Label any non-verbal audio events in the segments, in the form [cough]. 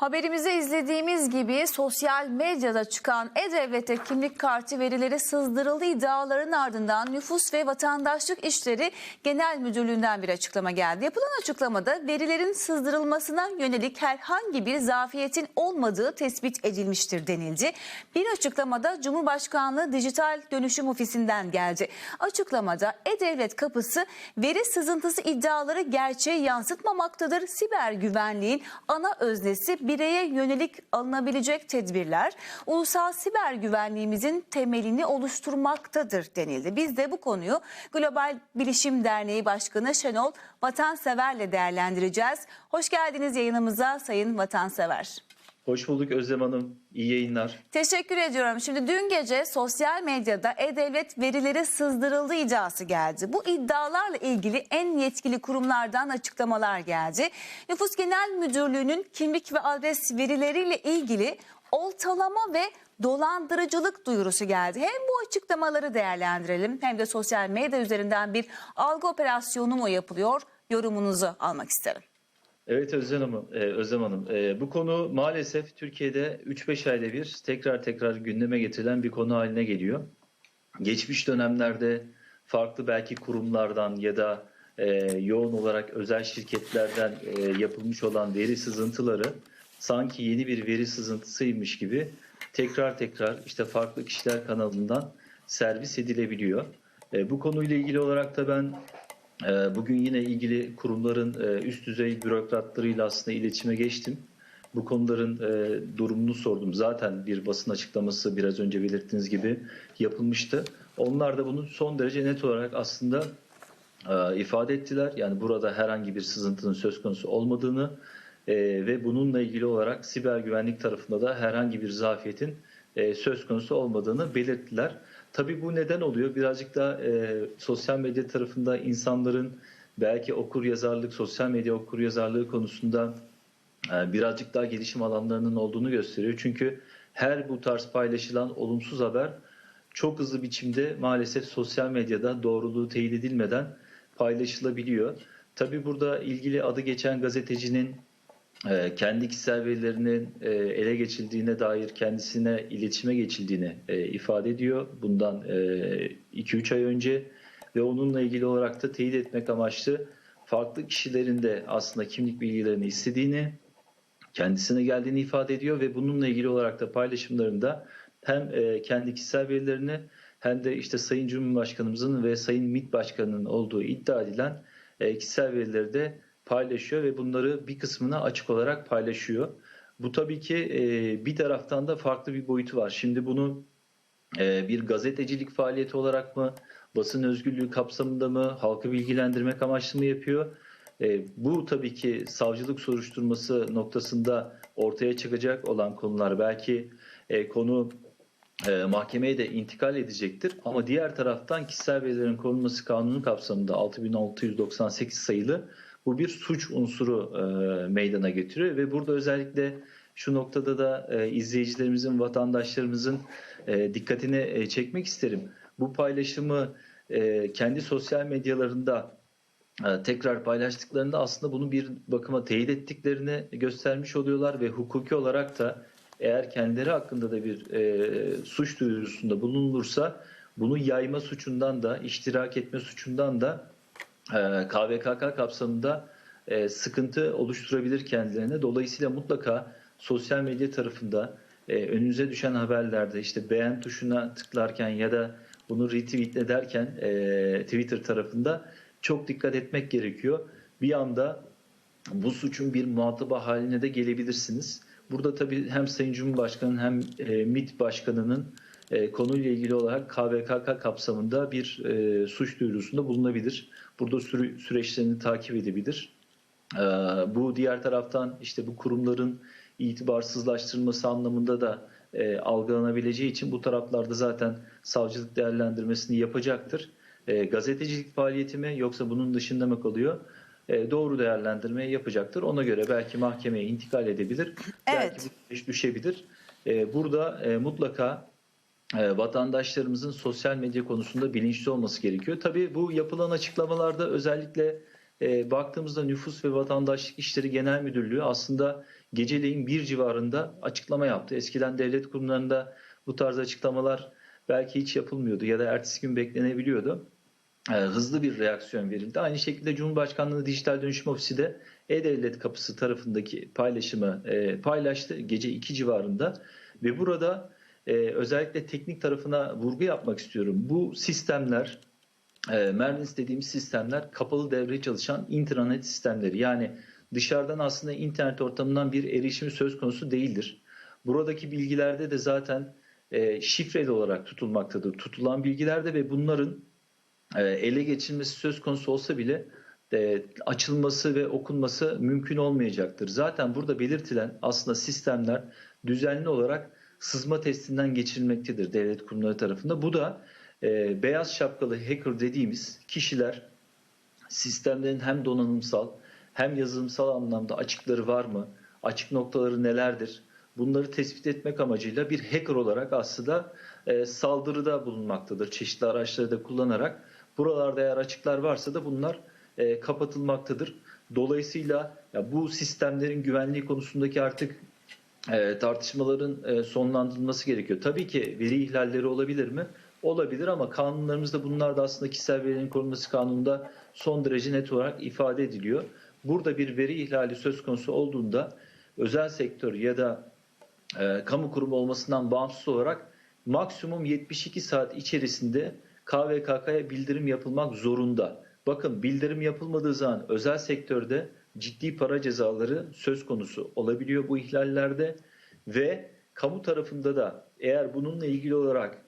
Haberimizi izlediğimiz gibi sosyal medyada çıkan E-Devlet'e kimlik kartı verileri sızdırıldı iddiaların ardından Nüfus ve Vatandaşlık İşleri Genel Müdürlüğü'nden bir açıklama geldi. Yapılan açıklamada verilerin sızdırılmasına yönelik herhangi bir zafiyetin olmadığı tespit edilmiştir denildi. Bir açıklamada Cumhurbaşkanlığı Dijital Dönüşüm Ofisi'nden geldi. Açıklamada E-Devlet kapısı veri sızıntısı iddiaları gerçeği yansıtmamaktadır. Siber güvenliğin ana öznesi bireye yönelik alınabilecek tedbirler ulusal siber güvenliğimizin temelini oluşturmaktadır denildi. Biz de bu konuyu Global Bilişim Derneği Başkanı Şenol Vatansever'le değerlendireceğiz. Hoş geldiniz yayınımıza Sayın Vatansever. Hoş bulduk Özlem Hanım. İyi yayınlar. Teşekkür ediyorum. Şimdi dün gece sosyal medyada E-Devlet verileri sızdırıldı iddiası geldi. Bu iddialarla ilgili en yetkili kurumlardan açıklamalar geldi. Nüfus Genel Müdürlüğü'nün kimlik ve adres verileriyle ilgili oltalama ve dolandırıcılık duyurusu geldi. Hem bu açıklamaları değerlendirelim hem de sosyal medya üzerinden bir algı operasyonu mu yapılıyor? Yorumunuzu almak isterim. Evet Özlem Hanım, e, Özlem Hanım e, bu konu maalesef Türkiye'de 3-5 ayda bir tekrar tekrar gündeme getirilen bir konu haline geliyor. Geçmiş dönemlerde farklı belki kurumlardan ya da e, yoğun olarak özel şirketlerden yapılmış olan veri sızıntıları sanki yeni bir veri sızıntısıymış gibi tekrar tekrar işte farklı kişiler kanalından servis edilebiliyor. Bu konuyla ilgili olarak da ben bugün yine ilgili kurumların e, üst düzey bürokratlarıyla aslında iletişime geçtim. Bu konuların e, durumunu sordum. Zaten bir basın açıklaması biraz önce belirttiğiniz gibi yapılmıştı. Onlar da bunu son derece net olarak aslında e, ifade ettiler. Yani burada herhangi bir sızıntının söz konusu olmadığını ve bununla ilgili olarak siber güvenlik tarafında da herhangi bir zafiyetin söz konusu olmadığını belirttiler. Tabii bu neden oluyor? Birazcık da e, sosyal medya tarafında insanların belki okur yazarlık, sosyal medya okur yazarlığı konusunda e, birazcık daha gelişim alanlarının olduğunu gösteriyor. Çünkü her bu tarz paylaşılan olumsuz haber çok hızlı biçimde maalesef sosyal medyada doğruluğu teyit edilmeden paylaşılabiliyor. Tabii burada ilgili adı geçen gazetecinin kendi kişisel verilerinin e, ele geçildiğine dair kendisine iletişime geçildiğini e, ifade ediyor. Bundan 2-3 ay önce ve onunla ilgili olarak da teyit etmek amaçlı farklı kişilerin de aslında kimlik bilgilerini istediğini, kendisine geldiğini ifade ediyor ve bununla ilgili olarak da paylaşımlarında hem kendi kişisel verilerini hem de işte Sayın Cumhurbaşkanımızın ve Sayın MİT Başkanı'nın olduğu iddia edilen kişisel verileri de paylaşıyor ve bunları bir kısmına açık olarak paylaşıyor. Bu tabii ki bir taraftan da farklı bir boyutu var. Şimdi bunu bir gazetecilik faaliyeti olarak mı, basın özgürlüğü kapsamında mı, halkı bilgilendirmek amaçlı mı yapıyor? Bu tabii ki savcılık soruşturması noktasında ortaya çıkacak olan konular. Belki konu mahkemeye de intikal edecektir. Ama diğer taraftan kişisel verilerin korunması kanunu kapsamında 6698 sayılı bu bir suç unsuru e, meydana getiriyor ve burada özellikle şu noktada da e, izleyicilerimizin, vatandaşlarımızın e, dikkatini e, çekmek isterim. Bu paylaşımı e, kendi sosyal medyalarında e, tekrar paylaştıklarında aslında bunu bir bakıma teyit ettiklerini göstermiş oluyorlar ve hukuki olarak da eğer kendileri hakkında da bir e, suç duyurusunda bulunursa bunu yayma suçundan da iştirak etme suçundan da KVKK kapsamında e, sıkıntı oluşturabilir kendilerine. Dolayısıyla mutlaka sosyal medya tarafında e, önünüze düşen haberlerde işte beğen tuşuna tıklarken ya da bunu retweet ederken e, Twitter tarafında çok dikkat etmek gerekiyor. Bir anda bu suçun bir muhatabı haline de gelebilirsiniz. Burada tabii hem Sayın Cumhurbaşkanı'nın hem MİT Başkanı'nın konuyla ilgili olarak KVKK kapsamında bir suç duyurusunda bulunabilir. Burada süre, süreçlerini takip edebilir. Bu diğer taraftan işte bu kurumların itibarsızlaştırılması anlamında da e, algılanabileceği için bu taraflarda zaten savcılık değerlendirmesini yapacaktır. E, gazetecilik faaliyeti mi yoksa bunun dışında mı kalıyor? E, doğru değerlendirme yapacaktır. Ona göre belki mahkemeye intikal edebilir. Evet. Belki düşebilir. E, burada e, mutlaka e, vatandaşlarımızın sosyal medya konusunda bilinçli olması gerekiyor. Tabii bu yapılan açıklamalarda özellikle e, baktığımızda Nüfus ve Vatandaşlık İşleri Genel Müdürlüğü aslında geceleyin bir civarında açıklama yaptı. Eskiden devlet kurumlarında bu tarz açıklamalar belki hiç yapılmıyordu ya da ertesi gün beklenebiliyordu. Ee, hızlı bir reaksiyon verildi. Aynı şekilde Cumhurbaşkanlığı Dijital Dönüşüm Ofisi de E-Devlet Kapısı tarafındaki paylaşımı e, paylaştı gece 2 civarında ve burada e, özellikle teknik tarafına vurgu yapmak istiyorum. Bu sistemler e, Merlins dediğimiz sistemler kapalı devre çalışan intranet sistemleri. Yani dışarıdan aslında internet ortamından bir erişimi söz konusu değildir. Buradaki bilgilerde de zaten e, şifreli olarak tutulmaktadır. Tutulan bilgilerde ve bunların e, ele geçirilmesi söz konusu olsa bile e, açılması ve okunması mümkün olmayacaktır. Zaten burada belirtilen aslında sistemler düzenli olarak sızma testinden geçirilmektedir devlet kurumları tarafında. Bu da e, beyaz şapkalı hacker dediğimiz kişiler sistemlerin hem donanımsal hem yazılımsal anlamda açıkları var mı? Açık noktaları nelerdir? Bunları tespit etmek amacıyla bir hacker olarak aslında e, saldırıda bulunmaktadır. Çeşitli araçları da kullanarak buralarda eğer açıklar varsa da bunlar e, kapatılmaktadır. Dolayısıyla ya bu sistemlerin güvenliği konusundaki artık e, tartışmaların e, sonlandırılması gerekiyor. Tabii ki veri ihlalleri olabilir mi? Olabilir ama kanunlarımızda bunlar da aslında kişisel verilerin korunması kanununda son derece net olarak ifade ediliyor. Burada bir veri ihlali söz konusu olduğunda özel sektör ya da e, kamu kurumu olmasından bağımsız olarak maksimum 72 saat içerisinde KVKK'ya bildirim yapılmak zorunda. Bakın bildirim yapılmadığı zaman özel sektörde ciddi para cezaları söz konusu olabiliyor bu ihlallerde ve kamu tarafında da eğer bununla ilgili olarak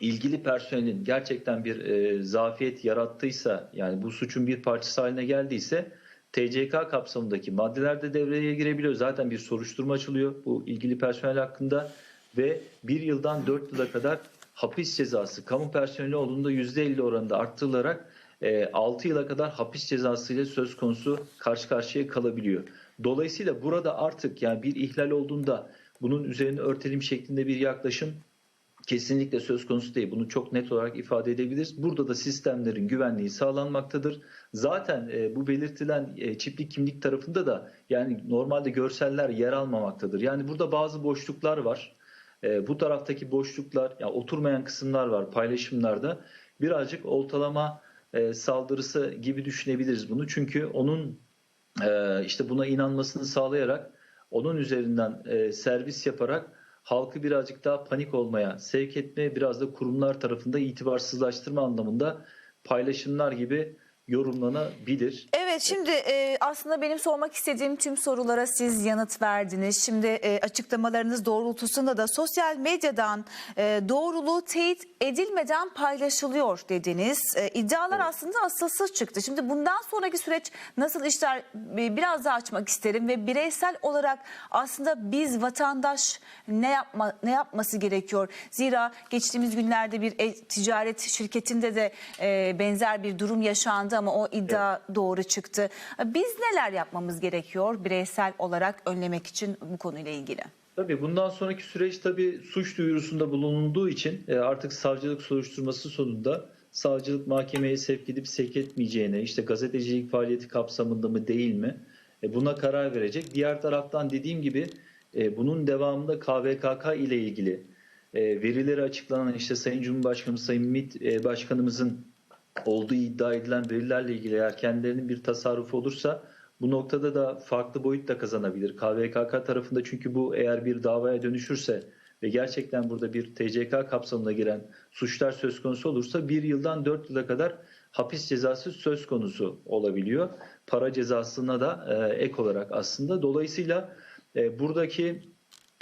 ilgili personelin gerçekten bir e, zafiyet yarattıysa yani bu suçun bir parçası haline geldiyse TCK kapsamındaki maddeler de devreye girebiliyor. Zaten bir soruşturma açılıyor bu ilgili personel hakkında ve bir yıldan dört yıla kadar hapis cezası kamu personeli olduğunda %50 oranında arttırılarak 6 yıla kadar hapis cezası ile söz konusu karşı karşıya kalabiliyor. Dolayısıyla burada artık yani bir ihlal olduğunda bunun üzerine örtelim şeklinde bir yaklaşım kesinlikle söz konusu değil. Bunu çok net olarak ifade edebiliriz. Burada da sistemlerin güvenliği sağlanmaktadır. Zaten e, bu belirtilen e, çiftlik kimlik tarafında da yani normalde görseller yer almamaktadır. Yani burada bazı boşluklar var. E, bu taraftaki boşluklar, yani oturmayan kısımlar var paylaşımlarda. Birazcık oltalama e, saldırısı gibi düşünebiliriz bunu. Çünkü onun e, işte buna inanmasını sağlayarak onun üzerinden e, servis yaparak halkı birazcık daha panik olmaya sevk etmeye biraz da kurumlar tarafında itibarsızlaştırma anlamında paylaşımlar gibi yorumlanabilir. Evet şimdi e, aslında benim sormak istediğim tüm sorulara siz yanıt verdiniz. Şimdi e, açıklamalarınız doğrultusunda da sosyal medyadan e, doğruluğu teyit edilmeden paylaşılıyor dediniz. E, iddialar aslında asılsız çıktı. Şimdi bundan sonraki süreç nasıl işler e, biraz daha açmak isterim ve bireysel olarak aslında biz vatandaş ne yapma ne yapması gerekiyor? Zira geçtiğimiz günlerde bir e, ticaret şirketinde de e, benzer bir durum yaşandı ama o iddia doğru çıktı. Biz neler yapmamız gerekiyor bireysel olarak önlemek için bu konuyla ilgili? Tabii bundan sonraki süreç tabii suç duyurusunda bulunduğu için e, artık savcılık soruşturması sonunda savcılık mahkemeye sevk edip sevk etmeyeceğine, işte gazetecilik faaliyeti kapsamında mı değil mi e, buna karar verecek. Diğer taraftan dediğim gibi e, bunun devamında KVKK ile ilgili verileri açıklanan işte Sayın Cumhurbaşkanımız, Sayın MİT Başkanımızın olduğu iddia edilen verilerle ilgili eğer kendilerinin bir tasarrufu olursa bu noktada da farklı boyut da kazanabilir. KVKK tarafında çünkü bu eğer bir davaya dönüşürse ve gerçekten burada bir TCK kapsamına giren suçlar söz konusu olursa bir yıldan dört yıla kadar hapis cezası söz konusu olabiliyor. Para cezasına da e, ek olarak aslında. Dolayısıyla e, buradaki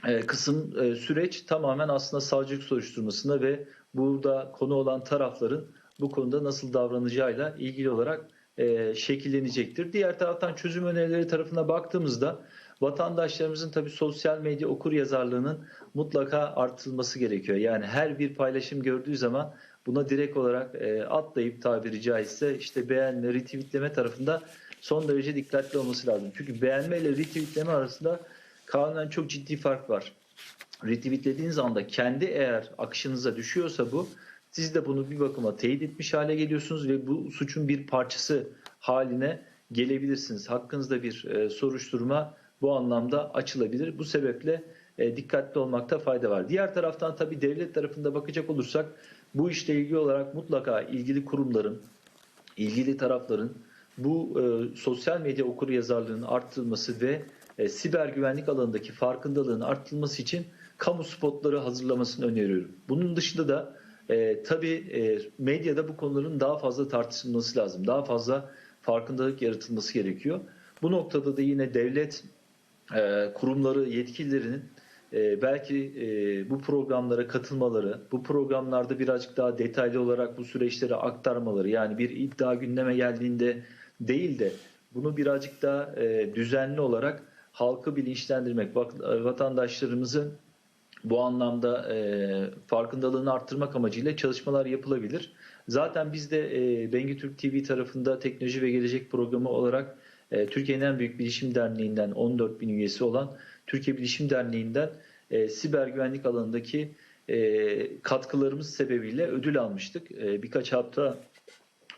e, kısım süreç tamamen aslında savcılık soruşturmasında ve burada konu olan tarafların bu konuda nasıl davranacağıyla ilgili olarak e, şekillenecektir. Diğer taraftan çözüm önerileri tarafına baktığımızda vatandaşlarımızın tabii sosyal medya okur yazarlığının mutlaka artırılması gerekiyor. Yani her bir paylaşım gördüğü zaman buna direkt olarak e, atlayıp tabiri caizse işte beğenme, retweetleme tarafında son derece dikkatli olması lazım. Çünkü beğenme ile retweetleme arasında kanunen çok ciddi fark var. Retweetlediğiniz anda kendi eğer akışınıza düşüyorsa bu siz de bunu bir bakıma teyit etmiş hale geliyorsunuz ve bu suçun bir parçası haline gelebilirsiniz. Hakkınızda bir e, soruşturma bu anlamda açılabilir. Bu sebeple e, dikkatli olmakta fayda var. Diğer taraftan tabii devlet tarafında bakacak olursak bu işle ilgili olarak mutlaka ilgili kurumların, ilgili tarafların bu e, sosyal medya okuryazarlığının arttırılması ve e, siber güvenlik alanındaki farkındalığın arttırılması için kamu spotları hazırlamasını öneriyorum. Bunun dışında da e, tabii e, medyada bu konuların daha fazla tartışılması lazım. Daha fazla farkındalık yaratılması gerekiyor. Bu noktada da yine devlet e, kurumları yetkililerinin e, belki e, bu programlara katılmaları, bu programlarda birazcık daha detaylı olarak bu süreçleri aktarmaları yani bir iddia gündeme geldiğinde değil de bunu birazcık daha e, düzenli olarak halkı bilinçlendirmek, vatandaşlarımızın bu anlamda e, farkındalığını arttırmak amacıyla çalışmalar yapılabilir. Zaten biz de e, Bengi Türk TV tarafında Teknoloji ve Gelecek Programı olarak e, Türkiye'nin en büyük bilişim derneğinden 14 bin üyesi olan Türkiye Bilişim Derneği'nden e, siber güvenlik alanındaki e, katkılarımız sebebiyle ödül almıştık. E, birkaç hafta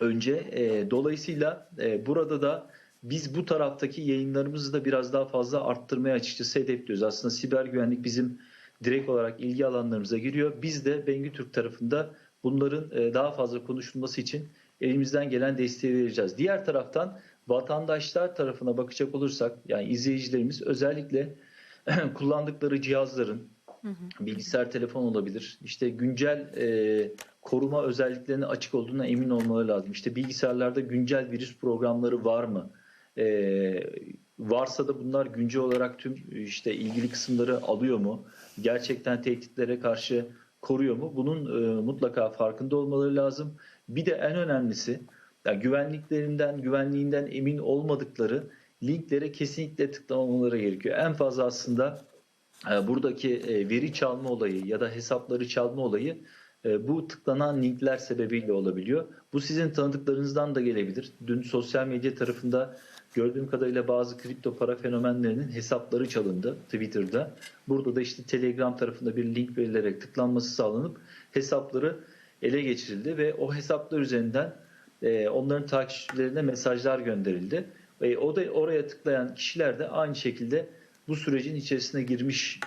önce. E, dolayısıyla e, burada da biz bu taraftaki yayınlarımızı da biraz daha fazla arttırmaya açıkçası hedefliyoruz. Aslında siber güvenlik bizim direkt olarak ilgi alanlarımıza giriyor. Biz de Bengü Türk tarafında bunların e, daha fazla konuşulması için elimizden gelen desteği vereceğiz. Diğer taraftan vatandaşlar tarafına bakacak olursak yani izleyicilerimiz özellikle [clears throat] kullandıkları cihazların bilgisayar telefon olabilir. İşte güncel e, koruma özelliklerine açık olduğuna emin olmaları lazım. İşte bilgisayarlarda güncel virüs programları var mı? E, varsa da bunlar güncel olarak tüm işte ilgili kısımları alıyor mu? Gerçekten tehditlere karşı koruyor mu? Bunun e, mutlaka farkında olmaları lazım. Bir de en önemlisi yani güvenliklerinden, güvenliğinden emin olmadıkları linklere kesinlikle tıklamamaları gerekiyor. En fazla aslında e, buradaki e, veri çalma olayı ya da hesapları çalma olayı e, bu tıklanan linkler sebebiyle olabiliyor. Bu sizin tanıdıklarınızdan da gelebilir. Dün sosyal medya tarafında gördüğüm kadarıyla bazı kripto para fenomenlerinin hesapları çalındı Twitter'da. Burada da işte Telegram tarafında bir link verilerek tıklanması sağlanıp hesapları ele geçirildi ve o hesaplar üzerinden e, onların takipçilerine mesajlar gönderildi. Ve o da oraya tıklayan kişiler de aynı şekilde bu sürecin içerisine girmiş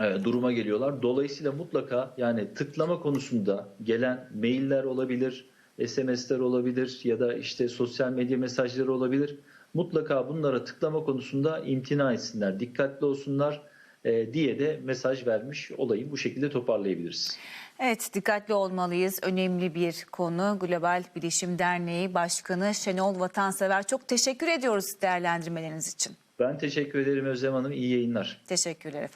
e, duruma geliyorlar. Dolayısıyla mutlaka yani tıklama konusunda gelen mailler olabilir, SMS'ler olabilir ya da işte sosyal medya mesajları olabilir. Mutlaka bunlara tıklama konusunda imtina etsinler, dikkatli olsunlar e, diye de mesaj vermiş olayı bu şekilde toparlayabiliriz. Evet dikkatli olmalıyız. Önemli bir konu. Global Bilişim Derneği Başkanı Şenol Vatansever çok teşekkür ediyoruz değerlendirmeleriniz için. Ben teşekkür ederim Özlem Hanım. İyi yayınlar. Teşekkürler efendim.